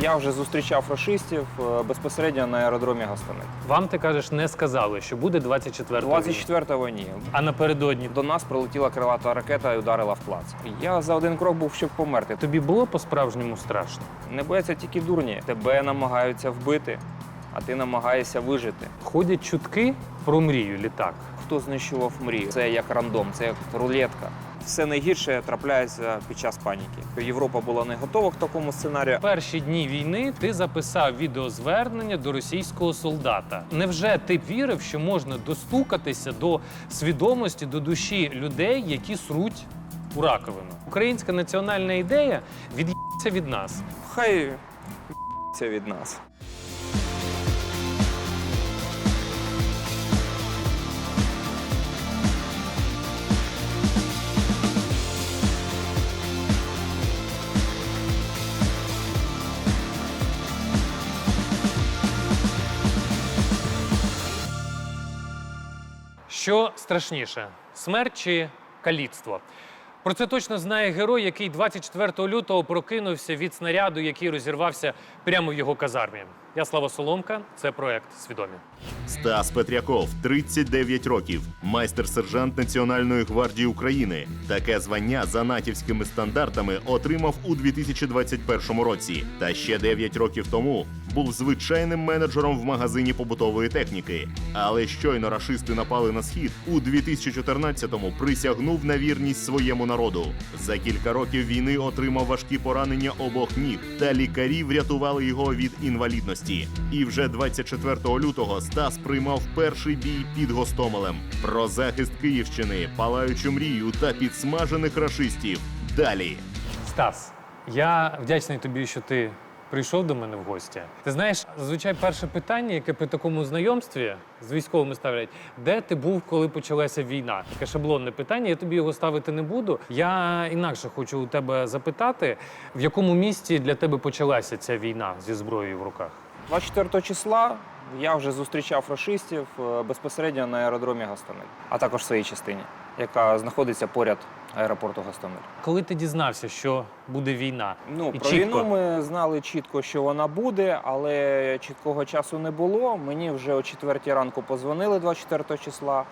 Я вже зустрічав рашистів е, безпосередньо на аеродромі Гастомель. Вам ти кажеш, не сказали, що буде 24-го? 24-го ні. А напередодні До нас прилетіла крилата ракета і ударила в плац. Я за один крок був, щоб померти. тобі було по-справжньому страшно? Не бояться тільки дурні. Тебе намагаються вбити, а ти намагаєшся вижити. Ходять чутки про мрію літак. Хто знищував мрію? Це як рандом, це як рулетка. Все найгірше трапляється під час паніки. Європа була не готова к такому сценарію. Перші дні війни ти записав відеозвернення до російського солдата. Невже ти вірив, що можна достукатися до свідомості, до душі людей, які сруть у раковину? Українська національна ідея від'їться від нас. Хай від нас. Що страшніше смерть чи каліцтво? Про це точно знає герой, який 24 лютого прокинувся від снаряду, який розірвався прямо в його казармі. Я Слава Соломка, це проект Свідомі. Стас Петряков, 39 років, майстер-сержант Національної гвардії України. Таке звання за натівськими стандартами отримав у 2021 році. Та ще 9 років тому був звичайним менеджером в магазині побутової техніки. Але щойно рашисти напали на схід, у 2014-му присягнув на вірність своєму народу. За кілька років війни отримав важкі поранення обох ніг, та лікарі врятували його від інвалідності. І вже 24 лютого Стас приймав перший бій під Гостомелем. Про захист Київщини, палаючу мрію та підсмажених рашистів. Далі. Стас, я вдячний тобі, що ти прийшов до мене в гості. Ти знаєш, зазвичай перше питання, яке при такому знайомстві з військовими ставлять, де ти був, коли почалася війна? Таке шаблонне питання, я тобі його ставити не буду. Я інакше хочу у тебе запитати, в якому місті для тебе почалася ця війна зі зброєю в руках? 24 числа я вже зустрічав рашистів е, безпосередньо на аеродромі Гастомель, а також в своїй частині, яка знаходиться поряд аеропорту Гастомель. Коли ти дізнався, що буде війна? Ну, І про чітко. війну ми знали чітко, що вона буде, але чіткого часу не було. Мені вже о 4 ранку позвонили 24 числа,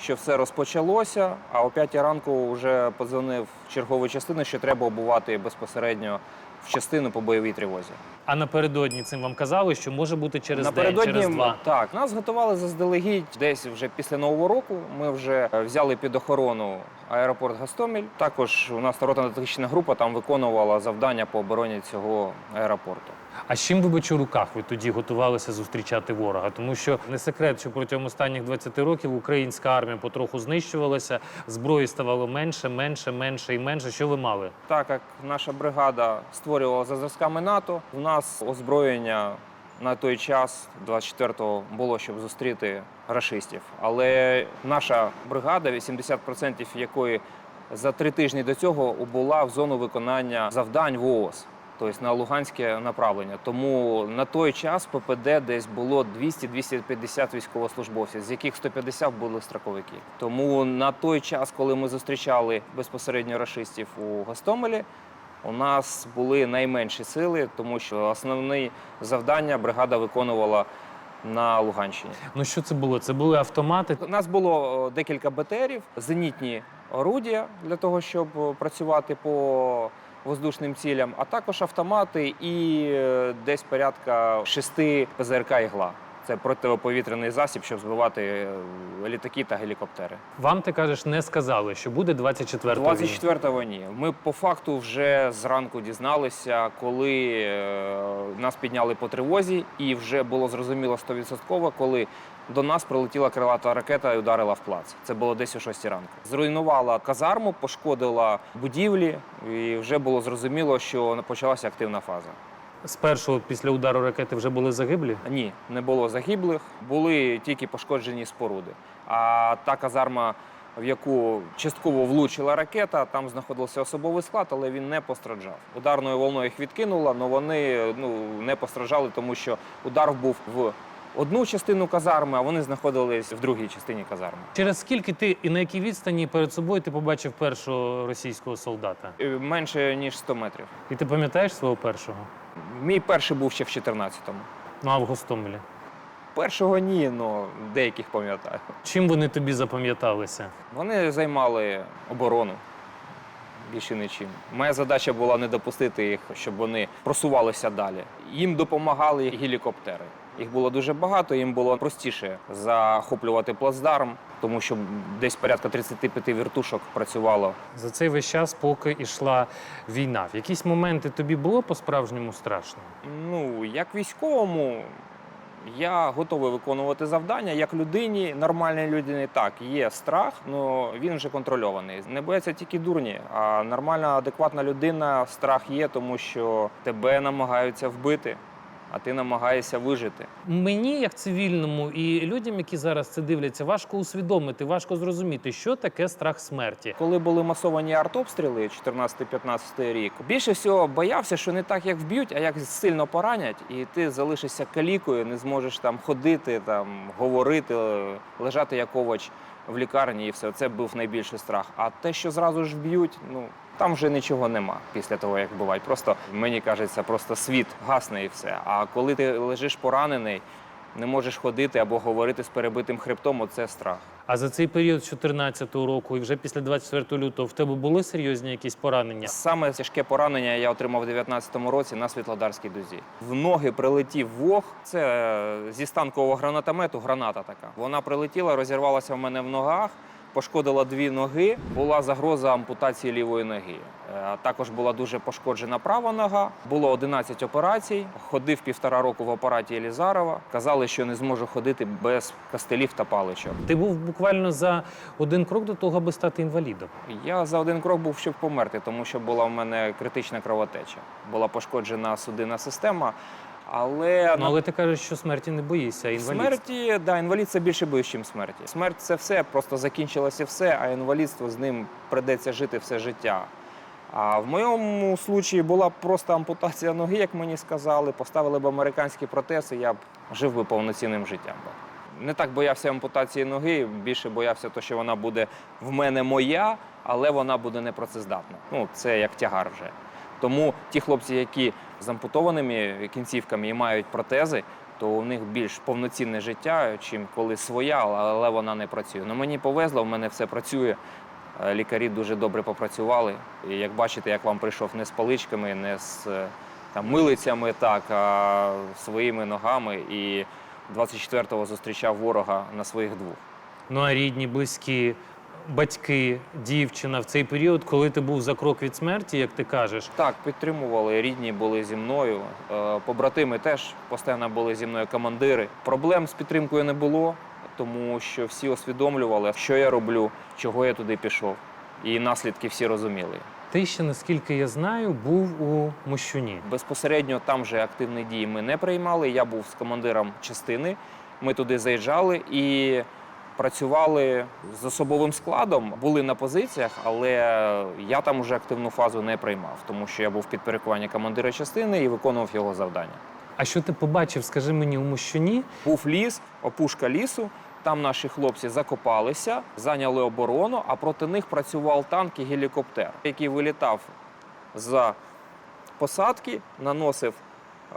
що все розпочалося. А о 5 ранку вже подзвонив чергової частини, що треба обувати безпосередньо в частину по бойовій тривозі. А напередодні цим вам казали, що може бути через день, через два. так нас готували заздалегідь десь вже після нового року. Ми вже е, взяли під охорону аеропорт Гастоміль. Також у нас народна тактична група там виконувала завдання по обороні цього аеропорту. А чим вибач у руках ви тоді готувалися зустрічати ворога? Тому що не секрет, що протягом останніх 20 років українська армія потроху знищувалася, зброї ставало менше, менше, менше і менше. Що ви мали? Так як наша бригада створювала за зразками НАТО, у нас озброєння на той час, 24-го, було, щоб зустріти рашистів. Але наша бригада, 80% якої за три тижні до цього була в зону виконання завдань в ООС. Тобто на Луганське направлення. Тому на той час ППД десь було 200-250 військовослужбовців, з яких 150 були строковики. Тому на той час, коли ми зустрічали безпосередньо рашистів у Гостомелі, у нас були найменші сили, тому що основні завдання бригада виконувала на Луганщині. Ну що це було? Це були автомати. У нас було декілька БТРів, зенітні орудія для того, щоб працювати по воздушним цілям, а також автомати і е, десь порядка шести ПЗРК ігла. Це протиповітряний засіб, щоб збивати е, літаки та гелікоптери. Вам ти кажеш, не сказали, що буде 24 війна. 24-го ні. Ми по факту вже зранку дізналися, коли е, нас підняли по тривозі, і вже було зрозуміло 100%, коли до нас прилетіла крилата ракета і ударила в плац. Це було десь о 6 ранку. Зруйнувала казарму, пошкодила будівлі, і вже було зрозуміло, що почалася активна фаза. Спершу після удару ракети вже були загиблі. Ні, не було загиблих, були тільки пошкоджені споруди. А та казарма, в яку частково влучила ракета, там знаходився особовий склад, але він не постраждав. Ударною волною їх відкинуло, але вони ну, не постраждали, тому що удар був в одну частину казарми, а вони знаходились в другій частині казарми. Через скільки ти і на якій відстані перед собою ти побачив першого російського солдата? Е, Менше ніж 100 метрів. І ти пам'ятаєш свого першого? Мій перший був ще в 14-му. Ну, а в Гостомелі. Першого ні, але деяких пам'ятаю. Чим вони тобі запам'яталися? Вони займали оборону. Більше нічим. Моя задача була не допустити їх, щоб вони просувалися далі. Їм допомагали гелікоптери. Їх було дуже багато, їм було простіше захоплювати плацдарм, тому що десь порядка 35 вертушок працювало. За цей весь час, поки йшла війна. В якісь моменти тобі було по-справжньому страшно? Ну, як військовому, я готовий виконувати завдання. Як людині, нормальній людині, так, є страх, але він вже контрольований. Не бояться тільки дурні, а нормальна, адекватна людина, страх є, тому що тебе намагаються вбити, а ти намагаєшся вижити. Мені, як цивільному, і людям, які зараз це дивляться, важко усвідомити, важко зрозуміти, що таке страх смерті. Коли були масовані артобстріли 14-15 рік, більше всього боявся, що не так, як вб'ють, а як сильно поранять, і ти залишишся калікою, не зможеш там ходити, там говорити, лежати як овоч в лікарні, і все. Це був найбільший страх. А те, що зразу ж вб'ють, ну там вже нічого нема після того, як бувають. Просто мені кажеться, просто світ гасне і все. А коли ти лежиш поранений, не можеш ходити або говорити з перебитим хребтом, оце страх. А за цей період з 14-го року і вже після 24 лютого в тебе були серйозні якісь поранення? Саме тяжке поранення я отримав у 19-му році на Світлодарській дузі. В ноги прилетів вог. Це е, зі станкового гранатомету граната така. Вона прилетіла, розірвалася в мене в ногах. Пошкодила дві ноги, була загроза ампутації лівої ноги. Е, Також була дуже пошкоджена права нога. Було 11 операцій. Ходив півтора року в апараті Елізарова. Казали, що не зможу ходити без кастелів та паличок. Ти був буквально за один крок до того, аби стати інвалідом. Я за один крок був, щоб померти, тому що була в мене критична кровотеча. Була пошкоджена судинна система. Але Ну, але ти кажеш, що смерті не боїшся, а інвалід. смерті, да, інвалід це більше боїш, ніж смерті. Смерть це все, просто закінчилося все, а інвалідство з ним придеться жити все життя. А в моєму случаї була просто ампутація ноги, як мені сказали. Поставили б американські протези, я б жив би повноцінним життям. Не так боявся ампутації ноги, більше боявся, то, що вона буде в мене моя, але вона буде непрацездатна. Ну, це як тягар вже. Тому ті хлопці, які з ампутованими кінцівками і мають протези, то у них більш повноцінне життя, чим коли своя, але вона не працює. Ну мені повезло, в мене все працює. Е, Лікарі дуже добре попрацювали. І як бачите, як вам прийшов не з паличками, не з е, там, милицями, так, а своїми ногами. І 24-го зустрічав ворога на своїх двох. Ну а рідні, близькі, батьки, дівчина в цей період, коли ти був за крок від смерті, як ти кажеш, Так, підтримували, рідні були зі мною. е, Побратими теж постійно були зі мною командири. Проблем з підтримкою не було, тому що всі усвідомлювали, що я роблю, чого я туди пішов. І наслідки всі розуміли. ти ще, наскільки я знаю, був у Мощуні. Безпосередньо там же активні дії ми не приймали. Я був з командиром частини. Ми туди заїжджали і працювали з особовим складом. Були на позиціях, але я там уже активну фазу не приймав, тому що я був підпорядкуванні командира частини і виконував його завдання. А що ти побачив, скажи мені, у Мощуні? Був ліс, опушка лісу. Там наші хлопці закопалися, зайняли оборону, а проти них працював танк і гелікоптер, який вилітав за посадки, наносив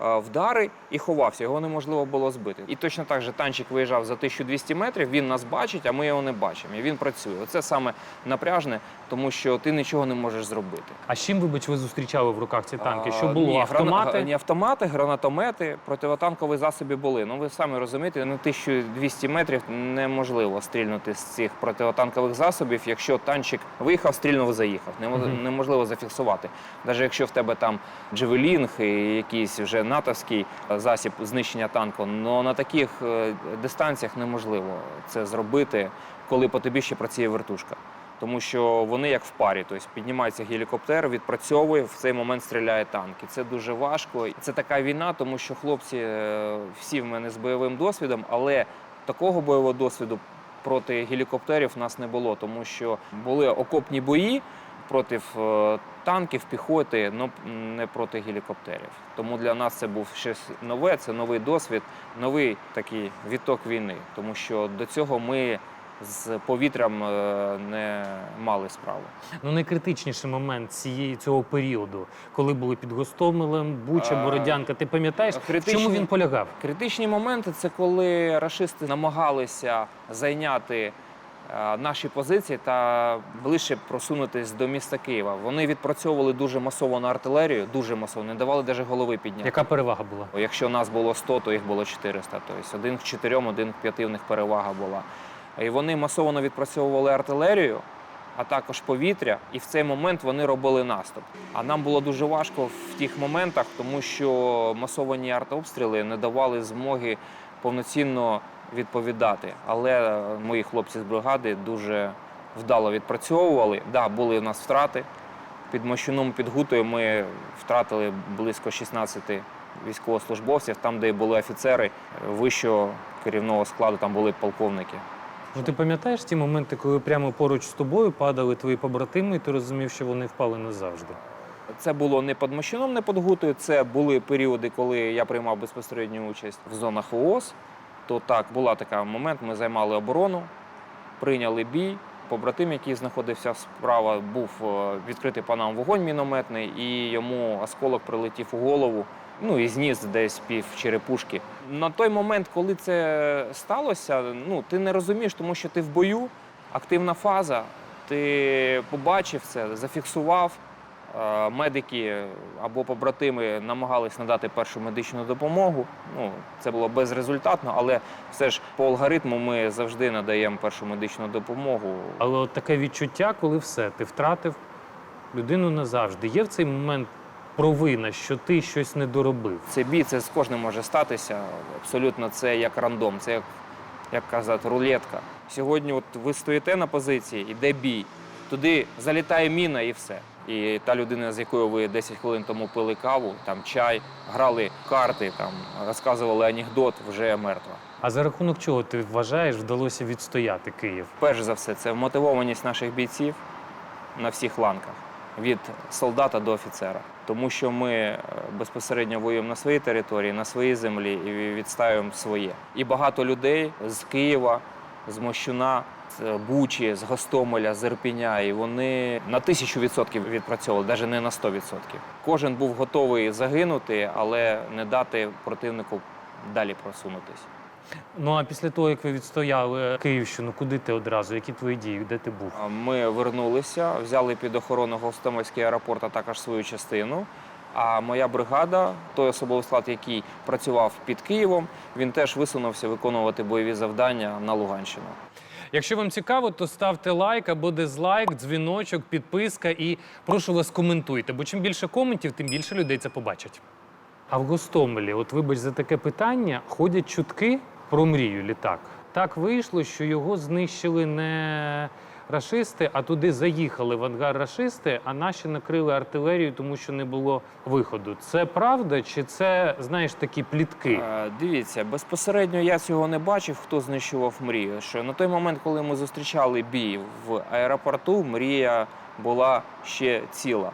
вдари і ховався. Його неможливо було збити. І точно так же танчик виїжджав за 1200 метрів, він нас бачить, а ми його не бачимо. І він працює. Оце саме напряжне, тому що ти нічого не можеш зробити. А з чим, вибач, ви зустрічали в руках ці танки? Що було? ні, Автомати? Грана... Ні, автомати, гранатомети, противотанкові засоби були. Ну ви самі розумієте, на 1200 метрів неможливо стрільнути з цих противотанкових засобів. Якщо танчик виїхав, стрільнув, заїхав. Неможливо зафіксувати. Навіть якщо в тебе там джевелінг і якийсь вже натовський е, засіб знищення танку, але на таких е, дистанціях неможливо це зробити, коли по тобі ще працює вертушка. Тому що вони як в парі, тобто піднімається гелікоптер, відпрацьовує, в цей момент стріляє танки. Це дуже важко. Це така війна, тому що хлопці е, всі в мене з бойовим досвідом, але такого бойового досвіду проти гелікоптерів в нас не було, тому що були окопні бої проти е, танків, піхоти, але не проти гелікоптерів. Тому для нас це був щось нове, це новий досвід, новий такий відток війни, тому що до цього ми з повітрям е, не мали справи. Ну, найкритичніший момент цієї цього періоду, коли були під Гостомелем, Буча, Е, Бородянка. Ти пам'ятаєш, в критичні- чому він полягав? Критичні моменти це коли рашисти намагалися зайняти е, наші позиції та ближче просунутись до міста Києва. Вони відпрацьовували дуже масовану артилерію, дуже масово, не давали навіть голови підняти. Яка перевага була? Якщо нас було 100, то їх було 400. Тобто один к 4, один к 5 в них перевага була. І вони масово відпрацьовували артилерію, а також повітря, і в цей момент вони робили наступ. А нам було дуже важко в тих моментах, тому що масовані артобстріли не давали змоги повноцінно відповідати. Але мої хлопці з бригади дуже вдало відпрацьовували. Да, були в нас втрати. Під Мощуном, під Гутою ми втратили близько 16 військовослужбовців, там, де були офіцери вищого керівного складу, там були полковники. Ну, ти пам'ятаєш ті моменти, коли прямо поруч з тобою падали твої побратими, і ти розумів, що вони впали назавжди? Це було не під Мощином, не під Гутою. Це були періоди, коли я приймав безпосередню участь в зонах ООС. То так, була така момент, ми займали оборону, прийняли бій. Побратим, який знаходився справа, був е, відкритий по нам вогонь мінометний, і йому осколок прилетів у голову. Ну і зніс десь пів черепушки. На той момент, коли це сталося, ну ти не розумієш, тому що ти в бою, активна фаза, ти побачив це, зафіксував. Е, Медики або побратими намагались надати першу медичну допомогу. Ну, це було безрезультатно, але все ж по алгоритму ми завжди надаємо першу медичну допомогу. Але от таке відчуття, коли все, ти втратив людину назавжди. Є в цей момент провина, що ти щось не доробив. Цей бій це з кожним може статися. Абсолютно це як рандом, це як, як казати, рулетка. Сьогодні, от ви стоїте на позиції, іде бій, туди залітає міна і все. І та людина, з якою ви 10 хвилин тому пили каву, там чай, грали карти, там розказували анекдот, вже мертва. А за рахунок чого ти вважаєш, вдалося відстояти Київ? Перш за все, це мотивованість наших бійців на всіх ланках від солдата до офіцера, тому що ми е, безпосередньо воюємо на своїй території, на своїй землі і відстаюємо своє. І багато людей з Києва, з Мощуна, з Бучі, з Гостомеля, з Ірпіня, і вони на тисячу відсотків відпрацьовували, навіть не на 100 відсотків. Кожен був готовий загинути, але не дати противнику далі просунутися. Ну а після того, як ви відстояли Київщину, куди ти одразу? Які твої дії? Де ти був? Ми вернулися, взяли під охорону Гостомельський аеропорт, а також свою частину. А моя бригада, той особовий склад, який працював під Києвом, він теж висунувся виконувати бойові завдання на Луганщину. Якщо вам цікаво, то ставте лайк або дизлайк, дзвіночок, підписка і прошу вас коментуйте, бо чим більше коментів, тим більше людей це побачать. А в Гостомелі, от вибач за таке питання, ходять чутки про мрію літак. Так вийшло, що його знищили не рашисти, а туди заїхали в ангар рашисти, а наші накрили артилерію, тому що не було виходу. Це правда, чи це знаєш такі плітки? Е, Дивіться, безпосередньо я цього не бачив, хто знищував мрію. Що на той момент, коли ми зустрічали бій в аеропорту, мрія була ще ціла.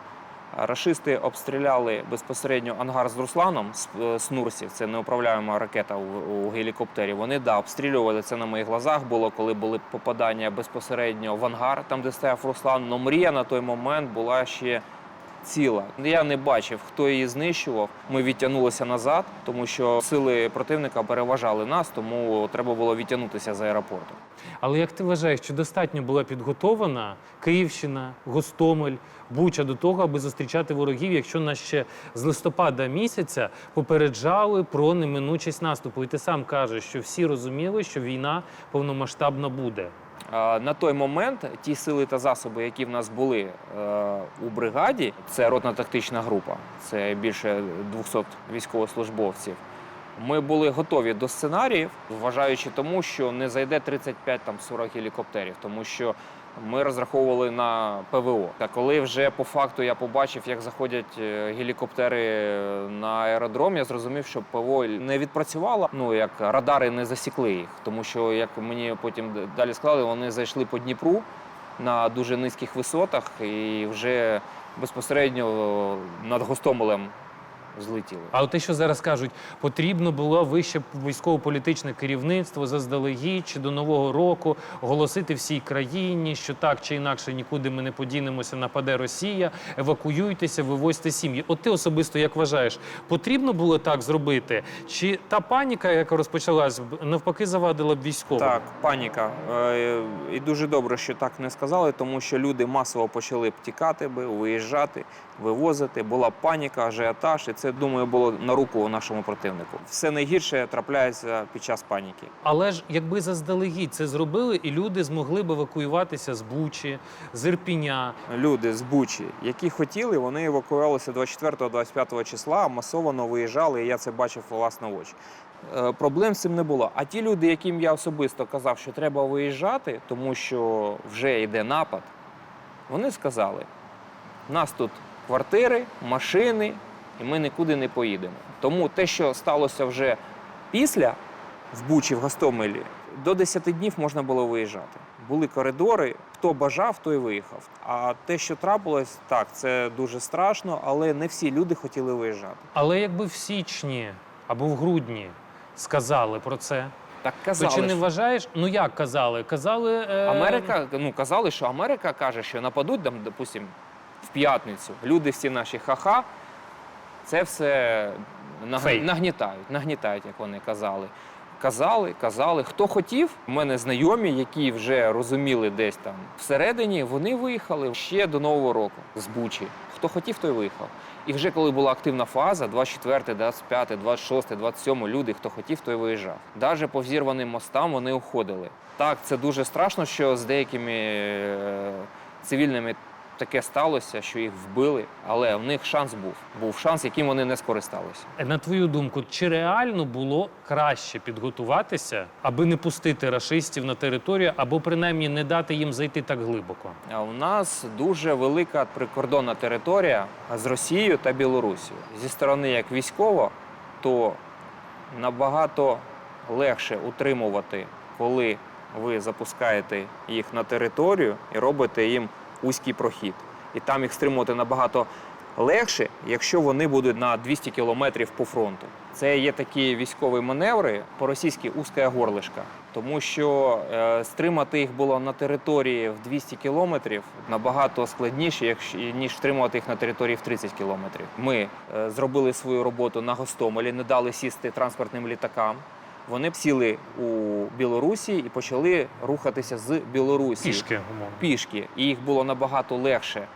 Рашисти обстріляли безпосередньо ангар з Русланом з, е, Нурсів. Це неуправляєма ракета у гелікоптері. Вони да, обстрілювали це на моїх глазах. Було коли були попадання безпосередньо в ангар, там де стояв Руслан. Но мрія на той момент була ще ціла. Я не бачив, хто її знищував. Ми відтягнулися назад, тому що сили противника переважали нас, тому треба було відтягнутися з аеропорту. Але як ти вважаєш, чи достатньо була підготована Київщина, Гостомель, Буча до того, аби зустрічати ворогів, якщо нас ще з листопада місяця попереджали про неминучість наступу? І ти сам кажеш, що всі розуміли, що війна повномасштабна буде. На той момент ті сили та засоби, які в нас були е, у бригаді, це ротна тактична група, це більше 200 військовослужбовців. Ми були готові до сценаріїв, вважаючи тому, що не зайде 35-40 гелікоптерів, тому що ми розраховували на ПВО. Та коли вже по факту я побачив, як заходять е, гелікоптери на аеродром, я зрозумів, що ПВО не відпрацювало. Ну як радари не засікли їх, тому що як мені потім далі сказали, вони зайшли по Дніпру на дуже низьких висотах і вже безпосередньо над Гостомелем злетіли. А от те, що зараз кажуть, потрібно було вище військово-політичне керівництво заздалегідь чи до нового року оголосити всій країні, що так чи інакше нікуди ми не подінемося, нападе Росія, евакуюйтеся, вивозьте сім'ї. От ти особисто як вважаєш, потрібно було так зробити? Чи та паніка, яка розпочалась, навпаки завадила б військовим? Так, паніка. Е, І дуже добре, що так не сказали, тому що люди масово почали б тікати би, виїжджати, вивозити. Була паніка, ажіотаж, і це, думаю, було на руку нашому противнику. Все найгірше трапляється під час паніки. Але ж якби заздалегідь це зробили, і люди змогли б евакуюватися з Бучі, з Ірпіня. Люди з Бучі, які хотіли, вони евакуювалися 24-25 числа, масово виїжджали, і я це бачив власне очі. Е, Проблем з цим не було. А ті люди, яким я особисто казав, що треба виїжджати, тому що вже йде напад, вони сказали: нас тут квартири, машини, і ми нікуди не поїдемо. Тому те, що сталося вже після в Бучі, в Гостомелі, до 10 днів можна було виїжджати. Були коридори, хто бажав, той виїхав. А те, що трапилось, так, це дуже страшно, але не всі люди хотіли виїжджати. Але якби в січні або в грудні сказали про це, Так то казали, чи не вважаєш? Ну як казали? Казали е... Америка, ну казали, що Америка каже, що нападуть там, допустим, в п'ятницю. Люди всі наші ха-ха. Це все наг- Фейк. нагнітають, нагнітають, як вони казали. Казали, казали. Хто хотів, у мене знайомі, які вже розуміли десь там всередині, вони виїхали ще до Нового року з Бучі. Хто хотів, той виїхав. І вже коли була активна фаза, 24, 25, 26, 27, люди, хто хотів, той виїжджав. Навіть по взірваним мостам вони уходили. Так, це дуже страшно, що з деякими е, цивільними таке сталося, що їх вбили, але в них шанс був. Був шанс, яким вони не скористалися. На твою думку, чи реально було краще підготуватися, аби не пустити рашистів на територію, або принаймні не дати їм зайти так глибоко? А у нас дуже велика прикордонна територія з Росією та Білорусією. Зі сторони як військово, то набагато легше утримувати, коли ви запускаєте їх на територію і робите їм вузький прохід. І там їх стримувати набагато легше, якщо вони будуть на 200 кілометрів по фронту. Це є такі військові маневри по-російськи узька горлишка, тому що е, стримати їх було на території в 200 кілометрів набагато складніше, якщо ніж стримувати їх на території в 30 кілометрів. Ми е, зробили свою роботу на Гостомелі, не дали сісти транспортним літакам. Вони сіли у Білорусі і почали рухатися з Білорусі Пішки, умовно. пішки, і їх було набагато легше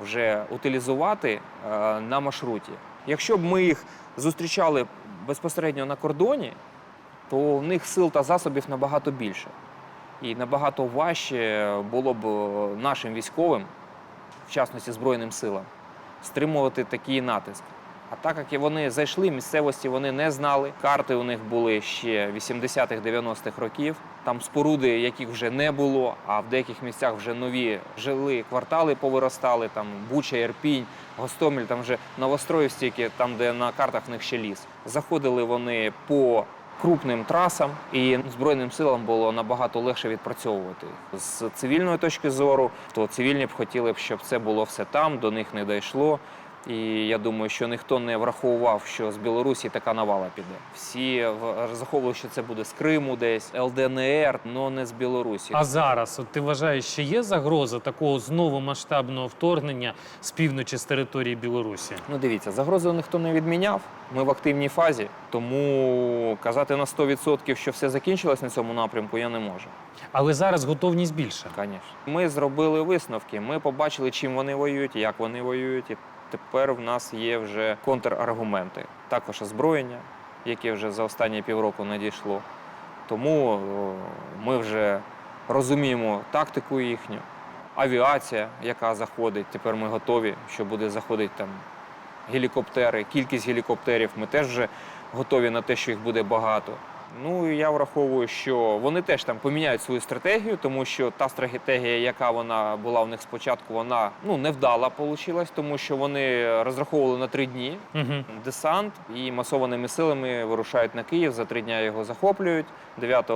вже утилізувати е, на маршруті. Якщо б ми їх зустрічали безпосередньо на кордоні, то в них сил та засобів набагато більше. І набагато важче було б е, нашим військовим, в частності Збройним силам, стримувати такий натиск. А так як вони зайшли, місцевості вони не знали. Карти у них були ще 80-х, 90-х років. Там споруди, яких вже не було, а в деяких місцях вже нові жили, квартали повиростали, там Буча, Ірпінь, Гостомель, там вже новостроїв стільки, там, де на картах в них ще ліс. Заходили вони по крупним трасам, і Збройним силам було набагато легше відпрацьовувати. З цивільної точки зору, то цивільні б хотіли б, щоб це було все там, до них не дійшло. І я думаю, що ніхто не враховував, що з Білорусі така навала піде. Всі розраховували, що це буде з Криму десь, ЛДНР, але не з Білорусі. А зараз, от ти вважаєш, що є загроза такого знову масштабного вторгнення з півночі з території Білорусі? Ну дивіться, загрозу ніхто не відміняв. Ми в активній фазі, тому казати на 100%, що все закінчилось на цьому напрямку, я не можу. Але зараз готовність більша. Звісно. Ми зробили висновки. Ми побачили, чим вони воюють, як вони воюють. Тепер в нас є вже контраргументи. Також озброєння, яке вже за останні півроку надійшло. Тому ми вже розуміємо тактику їхню, авіація, яка заходить. Тепер ми готові, що буде заходити там гелікоптери, кількість гелікоптерів. Ми теж вже готові на те, що їх буде багато. Ну я враховую, що вони теж там поміняють свою стратегію, тому що та стратегія, яка вона була в них спочатку, вона ну невдала вийшла, тому що вони розраховували на три дні. Угу. Десант і масованими силами вирушають на Київ. За три дня його захоплюють. 9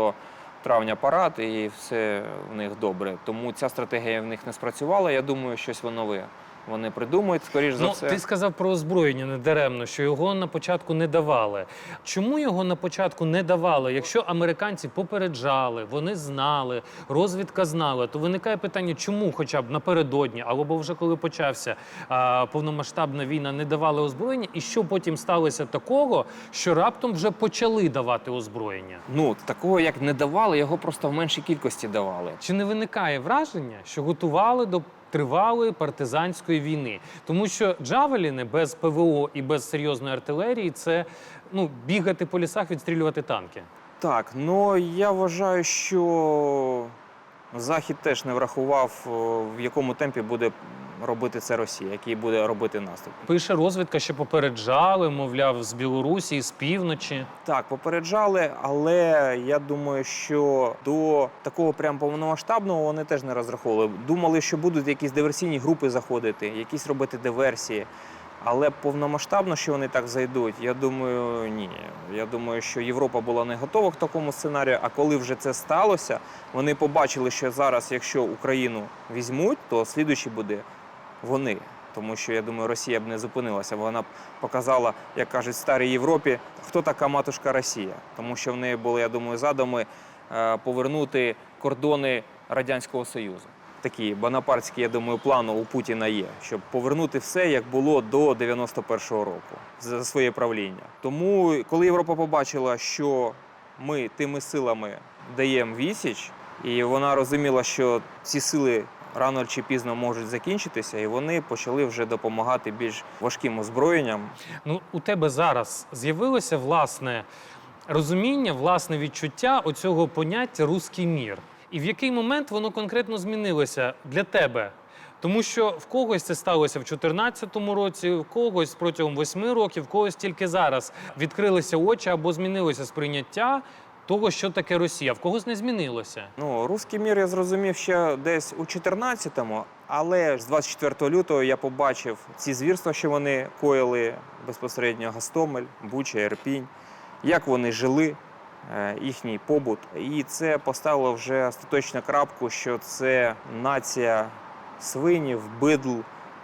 травня парад, і все в них добре. Тому ця стратегія в них не спрацювала. Я думаю, щось воно нове вони придумають, скоріш за Ну, все. ти сказав про озброєння недаремно, що його на початку не давали. Чому його на початку не давали? Якщо американці попереджали, вони знали, розвідка знала, то виникає питання, чому хоча б напередодні, або вже коли почався а, повномасштабна війна, не давали озброєння, і що потім сталося такого, що раптом вже почали давати озброєння? Ну, такого як не давали, його просто в меншій кількості давали. Чи не виникає враження, що готували до тривалої партизанської війни? Тому що джавеліни без ПВО і без серйозної артилерії це ну, бігати по лісах, відстрілювати танки. Так, ну я вважаю, що Захід теж не врахував, в якому темпі буде робити це Росія, який буде робити наступ. Пише розвідка, що попереджали, мовляв, з Білорусі, з півночі. Так, попереджали, але я думаю, що до такого прям повномасштабного вони теж не розраховували. Думали, що будуть якісь диверсійні групи заходити, якісь робити диверсії. Але повномасштабно, що вони так зайдуть, я думаю, ні. Я думаю, що Європа була не готова к такому сценарію. А коли вже це сталося, вони побачили, що зараз, якщо Україну візьмуть, то слідуючий буде вони. Тому що я думаю, Росія б не зупинилася. Вона б показала, як кажуть, в старій Європі, хто така матушка Росія. Тому що в неї були, я думаю, задуми е, повернути кордони Радянського Союзу. Такі бонапартські, я думаю, плани у Путіна є, щоб повернути все, як було до 91-го року за своє правління. Тому, коли Європа побачила, що ми тими силами даємо відсіч, і вона розуміла, що ці сили рано чи пізно можуть закінчитися, і вони почали вже допомагати більш важким озброєнням. Ну, у тебе зараз з'явилося власне розуміння, власне відчуття оцього поняття руський мір. І в який момент воно конкретно змінилося для тебе? Тому що в когось це сталося в 2014 році, в когось протягом восьми років, в когось тільки зараз відкрилися очі або змінилося сприйняття того, що таке Росія, в когось не змінилося. Ну, руський мір я зрозумів ще десь у 14-му, але з 24 лютого я побачив ці звірства, що вони коїли безпосередньо Гастомель, Буча, Ірпінь, як вони жили, е, їхній побут. І це поставило вже остаточну крапку, що це нація свинів, бидл,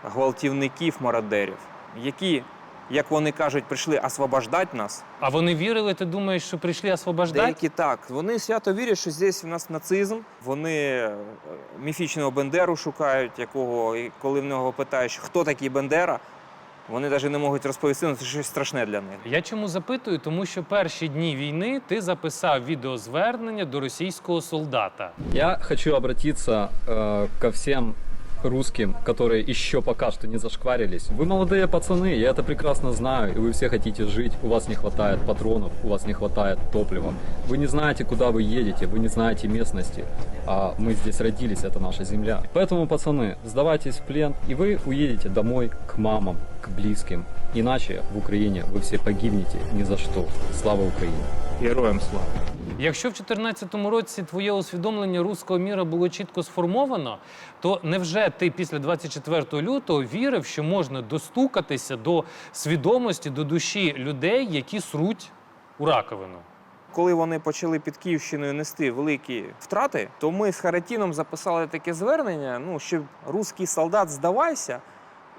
гвалтівників, мародерів, які, як вони кажуть, прийшли освобождати нас. А вони вірили, ти думаєш, що прийшли освобождати? Деякі так. Вони свято вірять, що здесь у нас нацизм. Вони е, міфічного Бендеру шукають, якого, і коли в нього питаєш, хто такий Бендера, вони навіть не можуть розповісти, ну це щось страшне для них. Я чому запитую? Тому що перші дні війни ти записав відеозвернення до російського солдата. Я хочу обратиться э, ко всем русским, которые еще пока что не зашкварились. Вы молодые пацаны, я это прекрасно знаю, и вы все хотите жить, у вас не хватает патронов, у вас не хватает топлива. Вы не знаете, куда вы едете, вы не знаете местности, а мы здесь родились, это наша земля. Поэтому, пацаны, сдавайтесь в плен, и вы уедете домой к мамам, к близким. Иначе в Украине вы все погибнете ни за что. Слава Украине! Героям слава. Якщо в 2014 році твоє усвідомлення руського міра було чітко сформовано, то невже ти після 24 лютого вірив, що можна достукатися до свідомості, до душі людей, які сруть у раковину? Коли вони почали під Київщиною нести великі втрати, то ми з Харатіном записали таке звернення: ну, що русський солдат, здавайся,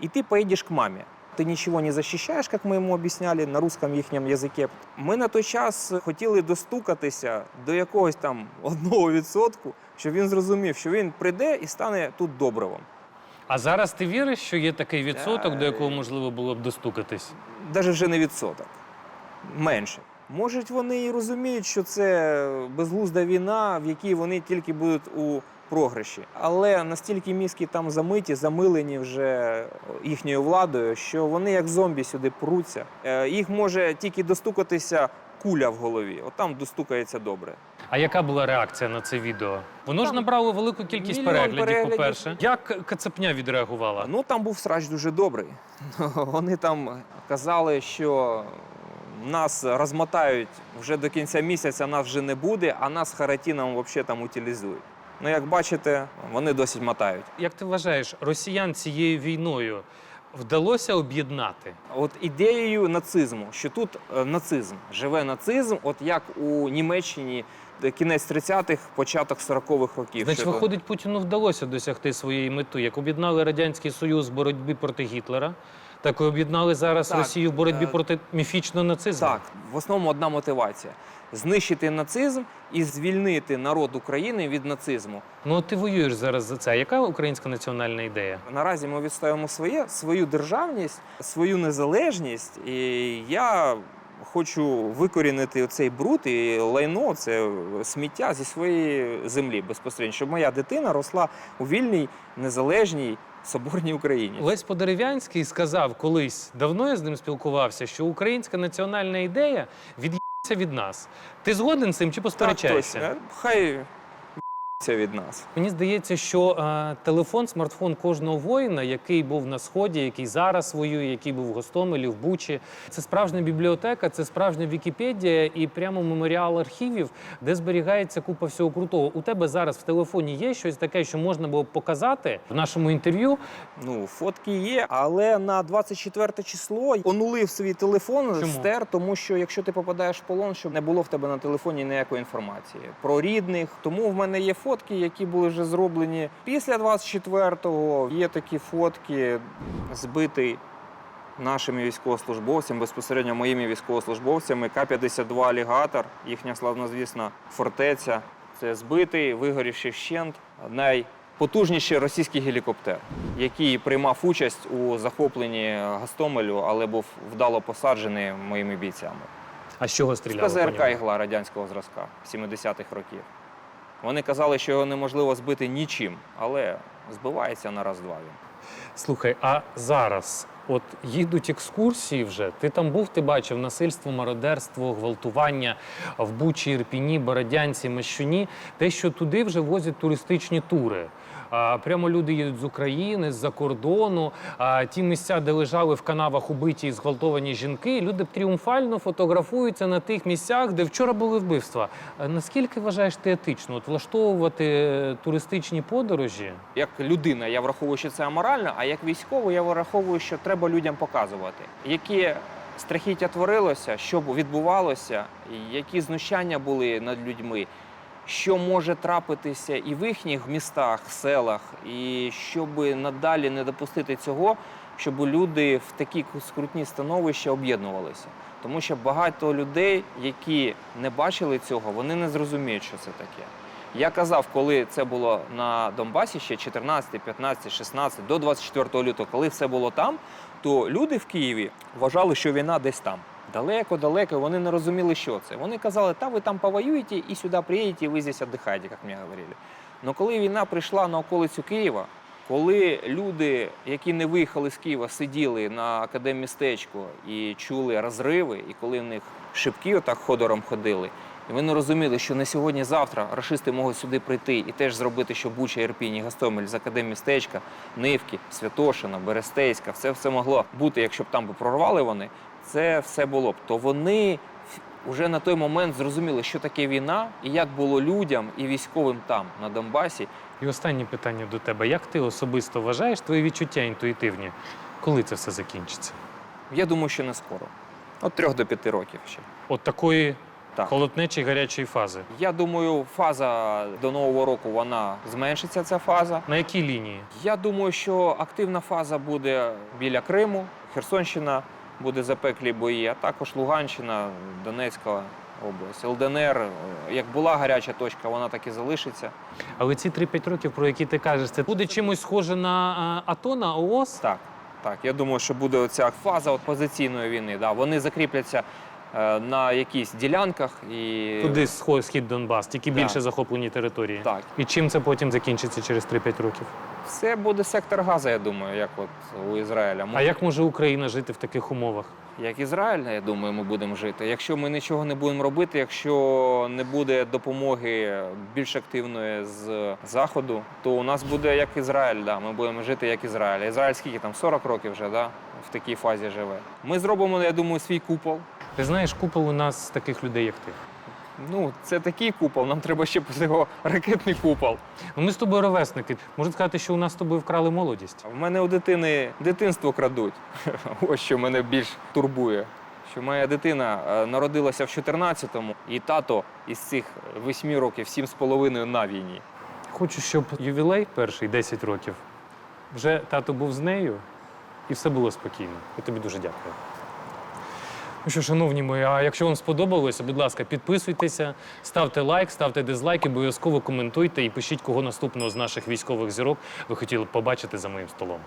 і ти поїдеш к мамі. Ти нічого не захищаєш, як ми йому об'ясняли на русском їхньому язикі. Ми на той час хотіли достукатися до якогось там одного відсотку, щоб він зрозумів, що він прийде і стане тут добривом. А зараз ти віриш, що є такий відсоток, до якого можливо було б достукатись? Навіть вже не відсоток, менше. Може, вони і розуміють, що це безглузда війна, в якій вони тільки будуть у програші. Але настільки мізки там замиті, замилені вже їхньою владою, що вони як зомбі сюди пруться. Е, Їх може тільки достукатися куля в голові. От там достукається добре. А яка була реакція на це відео? Воно ж набрало велику кількість мільйон переглядів, переглядів. по-перше. Як Кацапня відреагувала? Ну там був срач дуже добрий. Вони там казали, що нас розмотають вже до кінця місяця, нас вже не буде, а нас Харатіном взагалі там утилізують. Ну, як бачите, вони досить мотають. Як ти вважаєш, росіян цією війною вдалося об'єднати? От ідеєю нацизму, що тут е, нацизм, живе нацизм, от як у Німеччині кінець 30-х, початок 40-х років. Значить, що то- виходить, Путіну вдалося досягти своєї мети. Як об'єднали Радянський Союз в боротьбі проти Гітлера, так і об'єднали зараз Так, Росію в боротьбі е, проти міфічного нацизму. Так, в основному одна мотивація: знищити нацизм і звільнити народ України від нацизму. Ну ти воюєш зараз за це. Яка українська національна ідея? Наразі ми відстоюємо своє, свою державність, свою незалежність, і я хочу викорінити цей бруд і лайно, це сміття зі своєї землі безпосередньо, щоб моя дитина росла у вільній, незалежній, соборній Україні. Лесь Подерев'янський сказав колись, давно я з ним спілкувався, що українська національна ідея від'їться від нас. Ти згоден з цим чи Так, точно. Хай це від нас. Мені здається, що е, телефон, смартфон кожного воїна, який був на сході, який зараз воює, який був в Гостомелі, в Бучі, це справжня бібліотека, це справжня Вікіпедія і прямо меморіал архівів, де зберігається купа всього крутого. У тебе зараз в телефоні є щось таке, що можна було б показати в нашому інтерв'ю. Ну, фотки є, але на 24 число онулив свій телефон, Чому? стер, тому що якщо ти попадаєш в полон, щоб не було в тебе на телефоні ніякої інформації про рідних. Тому в мене є фотки, які були вже зроблені після 24-го. Є такі фотки збитий. Нашими військовослужбовцями, безпосередньо моїми військовослужбовцями, К-52 алігатор, їхня славнозвісна фортеця. Це збитий, вигорівши вщент, найпотужніший російський гелікоптер, який приймав участь у захопленні Гастомелю, але був вдало посаджений моїми бійцями. А з чого стріляли? по ПЗРК ігла радянського зразка 70-х років. Вони казали, що його неможливо збити нічим, але збивається на раз-два він. Слухай, а зараз от їдуть екскурсії вже. Ти там був, ти бачив насильство, мародерство, гвалтування в Бучі, Ірпіні, Бородянці, Мещуні. Те, що туди вже возять туристичні тури. Прямо люди їдуть з України, з-за кордону. Ті місця, де лежали в канавах убиті і зґвалтовані жінки, люди тріумфально фотографуються на тих місцях, де вчора були вбивства. Наскільки вважаєш ти етично от влаштовувати е, туристичні подорожі? Як людина, я враховую, що це аморально, а як військовий, я враховую, що треба людям показувати, які страхіття творилося, що відбувалося, які знущання були над людьми, що може трапитися і в їхніх містах, селах, і щоб надалі не допустити цього, щоб люди в такі скрутні становища об'єднувалися. Тому що багато людей, які не бачили цього, вони не зрозуміють, що це таке. Я казав, коли це було на Донбасі ще 14, 15, 16, до 24 лютого, коли все було там, то люди в Києві вважали, що війна десь там. Далеко-далеко, вони не розуміли, що це. Вони казали, та ви там повоюєте і сюди приїдете, і ви здесь віддихаєте, як мені говорили. Но коли війна прийшла на околицю Києва, коли люди, які не виїхали з Києва, сиділи на академмістечку і чули розриви, і коли в них шибки отак ходором ходили, і вони розуміли, що не сьогодні-завтра рашисти можуть сюди прийти і теж зробити, що Буча, Ірпінь і Гастомель з академмістечка, Нивки, Святошина, Берестейська, все все могло бути, якщо б там би прорвали вони, це все було б. То вони вже на той момент зрозуміли, що таке війна, і як було людям і військовим там, на Донбасі, І останнє питання до тебе. Як ти особисто вважаєш твої відчуття інтуїтивні? Коли це все закінчиться? Я думаю, що не скоро. От трьох до п'яти років ще. От такої Так. холоднечої гарячої фази. Я думаю, фаза до нового року вона зменшиться. Ця фаза. На якій лінії? Я думаю, що активна фаза буде біля Криму, Херсонщина буде запеклі бої, а також Луганщина, Донецька область, ЛДНР. е, Як була гаряча точка, вона так і залишиться. Але ці 3-5 років, про які ти кажеш, це буде чимось схоже на а, АТО, на ООС? Так, так. Я думаю, що буде оця фаза опозиційної війни. Да. Вони закріпляться е, на якісь ділянках і Туди схо- схід Донбас, тільки Да. більше захоплені території. так. І чим це потім закінчиться через 3-5 років? Це буде сектор Газа, я думаю, як от у Ізраїля. А як може Україна жити в таких умовах? Як Ізраїль, я думаю, ми будемо жити. Якщо ми нічого не будемо робити, якщо не буде допомоги більш активної з заходу, то у нас буде як Ізраїль. Да. Ми будемо жити як Ізраїль. Ізраїль скільки там 40 років вже да, в такій фазі живе. Ми зробимо, я думаю, свій купол. Ти знаєш, купол у нас таких людей, як ти. Ну, це такий купол. Нам треба ще цього ракетний купол. Ну, ми з тобою ровесники. Можна сказати, що у нас з тобою вкрали молодість. В мене у дитини дитинство крадуть. Ось що мене більш турбує. що моя дитина е, народилася в 14-му, і тато із цих 8 років, 7,5 на війні. Хочу, щоб ювілей перший 10 років. Вже тато був з нею, і все було спокійно. І тобі дуже дякую. Ну що, шановні мої, а якщо вам сподобалося, будь ласка, підписуйтеся, ставте лайк, ставте дизлайк, обов'язково коментуйте і пишіть, кого наступного з наших військових зірок ви хотіли б побачити за моїм столом.